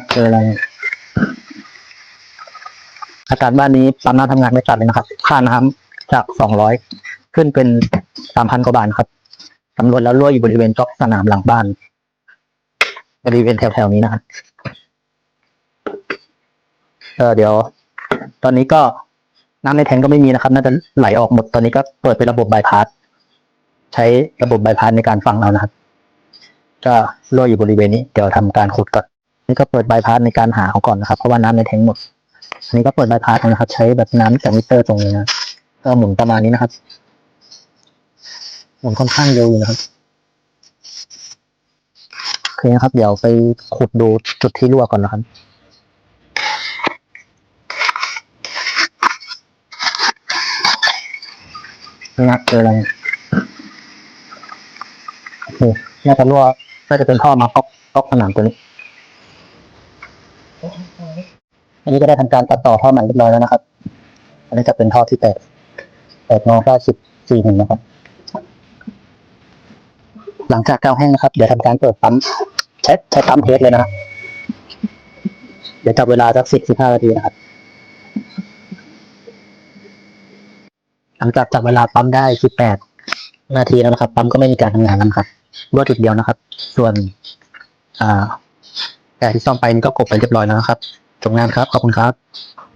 ครับเจออะไรอากาศบ้านนี้ปั๊มน้ำทำงานไม่ตัดเลยนะครับ ค่าน้ำจากสองร้อยขึ้นเป็นสามพันกว่าบาทครับสำรวจแล้วรั่วอยู่บริเวณก๊อกสนามหลังบ้าน บริเวณแถวๆนี้นะครับเออเดี๋ยว ตอนนี้ก็น้ำในแทงก็ไม่มีนะครับ น่าจะไหลออกหมดตอนนี้ก็เปิดเป็นระบบบายพาสใช้ระบบบายพาสในการฟังเอานะครับ ก็รั่วอยู่บริเวณนี้ เดี๋ยวทำการขุดก่อน นี่ก็เปิดบายพาสในการหาเอาก่อนนะครับ เพราะว่าน้ำในแทงหมดอันนี้ก็เปิดบายพาสนะครับ ใช้แบบน้ำจากมิเตอร์ตรงนี้นะก็หมุนประมาณนี้นะครับ หมุนค่อนข้างเร็วอยู่นะครับโอเคนะครับ เดี๋ยวไปขุดดูจุดที่รั่วก่อนนะครับนี่นะเจออะไรโอเคน่าจะรั่วน่าจะเป็นท่อมาก๊อกก๊อกผนังตัวนี้ อันนี้ก็ได้ทำการตัดต่อท่อใหม่เรียบร้อยแล้วนะครับ อันนี้จะเป็นท่อที่แปดแปดงอเก้าสิบสี่หนึ่งนะครับ หลังจากกาวแห้งนะครับ เดี๋ยวทำการเปิดปั๊มใช้ใช้ปั๊มเทสเลยนะครับเดี๋ยวจับเวลาสักสิบสิบห้านาทีนะครับ หลังจากจับเวลาปั๊มได้สิบแปดนาทีแล้วนะครับ ปั๊มก็ไม่มีการทำงานแล้วครับรั่วจุดเดียวนะครับ ส่วน อ่า แต่ที่ซ่อมไปนี่ก็กบไปเรียบร้อยแล้วนะครับจบงานครับ ขอบคุณครับ